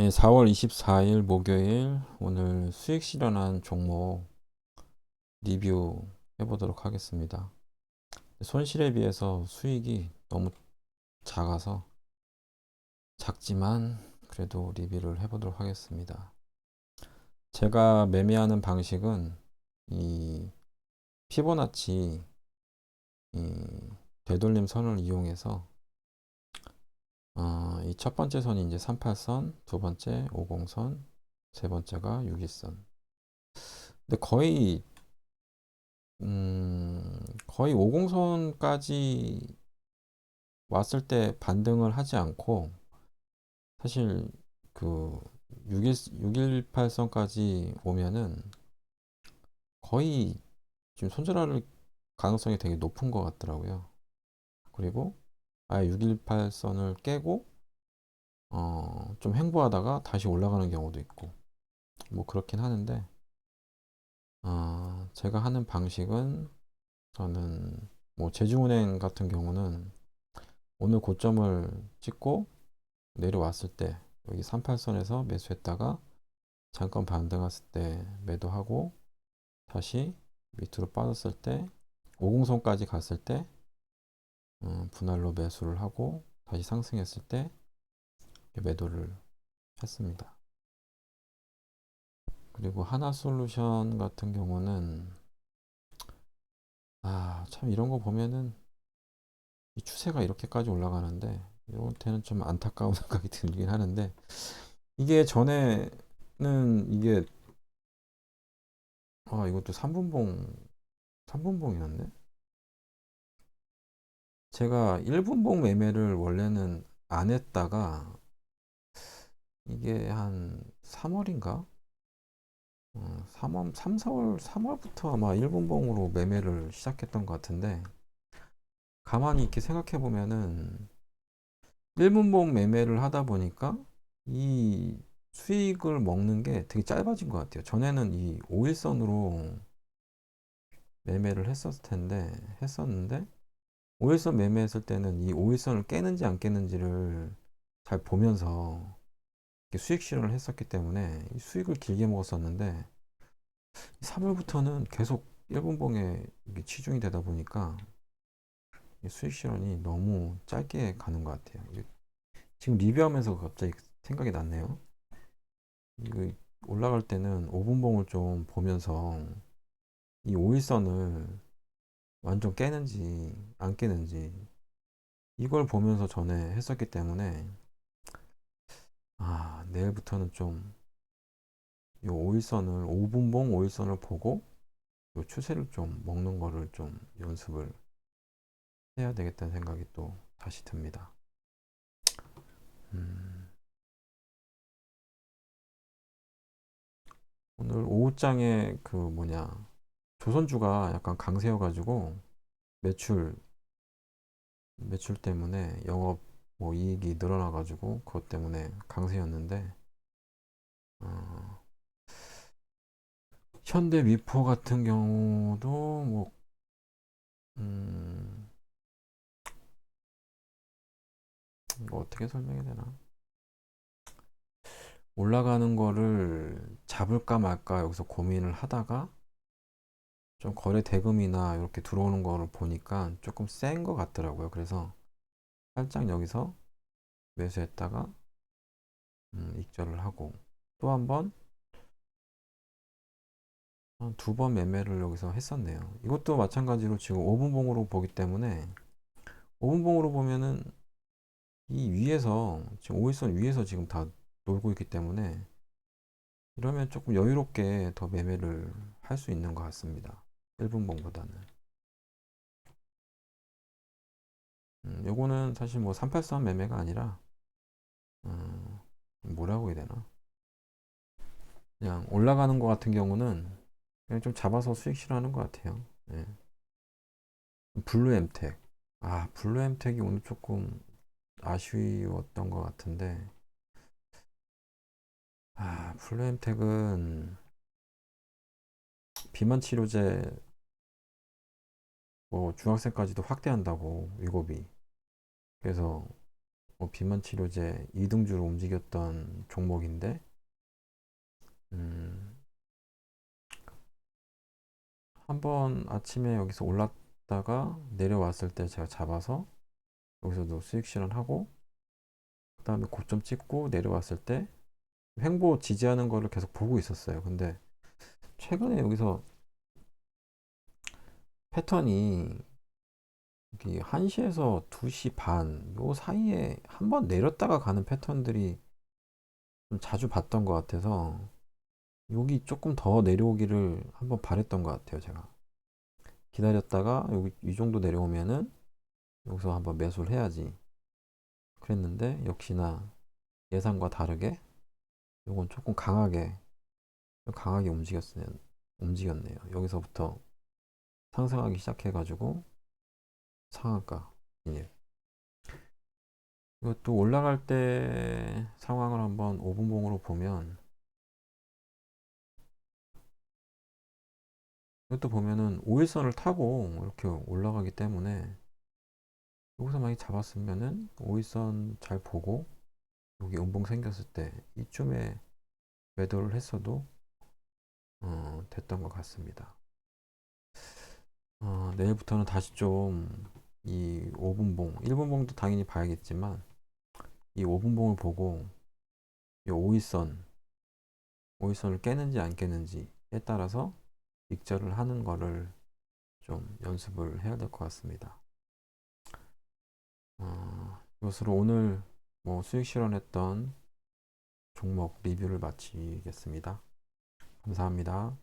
예, 4월 24일 목요일 오늘 수익 실현한 종목 리뷰 해보도록 하겠습니다. 손실에 비해서 수익이 너무 작아서 작지만 그래도 리뷰를 해보도록 하겠습니다. 제가 매매하는 방식은 이 피보나치 이 되돌림 선을 이용해서 어, 이 첫 번째 선이 이제 38선, 두 번째 50선, 세 번째가 61선. 근데 거의 음, 거의 50선까지 왔을 때 반등을 하지 않고 사실 그6 618선까지 오면은 거의 지금 손절할 가능성이 되게 높은 것 같더라고요. 그리고 아예 618선을 깨고 어, 좀 횡보하다가 다시 올라가는 경우도 있고 뭐 그렇긴 하는데 어, 제가 하는 방식은 저는 뭐 제주은행 같은 경우는 오늘 고점을 찍고 내려왔을 때 여기 38선에서 매수했다가 잠깐 반등했을 때 매도하고 다시 밑으로 빠졌을 때 50선까지 갔을 때 음, 분할로 매수를 하고 다시 상승했을 때 매도를 했습니다. 그리고 하나솔루션 같은 경우는 아, 참 이런 거 보면은 이 추세가 이렇게까지 올라가는데 이한테는 좀 안타까운 생각이 들긴 하는데 이게 전에는 이게 아 이것도 3분봉 3분봉이었네 제가 1분봉 매매를 원래는 안 했다가 이게 한 3월인가? 어, 3월, 3, 4월, 3월부터 아마 1분봉으로 매매를 시작했던 것 같은데 가만히 이렇게 생각해 보면은 1분봉 매매를 하다 보니까 이 수익을 먹는 게 되게 짧아진 것 같아요. 전에는 이 5일선으로 매매를 했었을 텐데, 했었는데, 5일선 매매했을 때는 이 5일선을 깨는지 안 깨는지를 잘 보면서 수익 실현을 했었기 때문에 수익을 길게 먹었었는데 3월부터는 계속 1분봉에 치중이 되다 보니까 수익 실현이 너무 짧게 가는 것 같아요. 지금 리뷰하면서 갑자기 생각이 났네요. 이거 올라갈 때는 5분봉을 좀 보면서 이 5일선을 완전 깨는지 안 깨는지 이걸 보면서 전에 했었기 때문에 아 내일부터는 좀이 5일선을 5분봉 5일선을 보고 요 추세를 좀 먹는 거를 좀 연습을 해야 되겠다는 생각이 또 다시 듭니다. 음. 오늘 오후장에 그 뭐냐 조선주가 약간 강세여가지고 매출 매출 때문에 영업 뭐 이익이 늘어나가지고 그것 때문에 강세였는데 어, 현대 위포 같은 경우도 뭐 음, 이거 어떻게 설명해야 되나? 올라가는 거를 잡을까 말까 여기서 고민을 하다가 좀 거래 대금이나 이렇게 들어오는 거를 보니까 조금 센 것 같더라고요. 그래서 살짝 여기서 매수했다가 음, 익절을 하고 또 한번한두번 매매를 여기서 했었네요. 이것도 마찬가지로 지금 5분봉으로 보기 때문에 5분봉으로 보면은 이 위에서 지금 5일선 위에서 지금 다 놀고 있기 때문에 이러면 조금 여유롭게 더 매매를 할 수 있는 것 같습니다. 1분봉보다는. 음, 요거는 사실 뭐 383 매매가 아니라, 음, 뭐라고 해야 되나? 그냥 올라가는 것 같은 경우는 그냥 좀 잡아서 수익 실하는 것 같아요. 예. 블루 엠텍. 아, 블루 엠텍이 오늘 조금 아쉬웠던 것 같은데, 아, 블루 엠텍은 비만 치료제 뭐 중학생까지도 확대한다고 위고비 그래서 뭐 비만 치료제 이등주로 움직였던 종목인데 음, 한번 아침에 여기서 올랐다가 내려왔을 때 제가 잡아서 여기서도 수익 실현하고 그 다음에 고점 찍고 내려왔을 때 횡보 지지하는 거를 계속 보고 있었어요. 근데 최근에 여기서 패턴이 여기 1시에서 2시 반 요 사이에 한 번 내렸다가 가는 패턴들이 좀 자주 봤던 것 같아서 여기 조금 더 내려오기를 한번 바랬던 것 같아요 제가. 기다렸다가 여기 이 정도 내려오면은 여기서 한번 매수를 해야지 그랬는데 역시나 예상과 다르게 요건 조금 강하게 강하게 움직였어요 움직였네요. 여기서부터 상승하기 시작해 가지고 상한가 진입 이것도 올라갈 때 상황을 한번 5분봉으로 보면 이것도 보면은 5일선을 타고 이렇게 올라가기 때문에 여기서 많이 잡았으면은 5일선 잘 보고 여기 음봉 생겼을 때 이쯤에 매도를 했어도 어, 됐던 것 같습니다. 어, 내일부터는 다시 좀 이 5분봉, 1분봉도 당연히 봐야겠지만 이 5분봉을 보고 이 5일선, 5일선을 깨는지 안 깨는지에 따라서 익절을 하는 거를 좀 연습을 해야 될 것 같습니다. 어, 이것으로 오늘 뭐 수익 실현했던 종목 리뷰를 마치겠습니다. 감사합니다.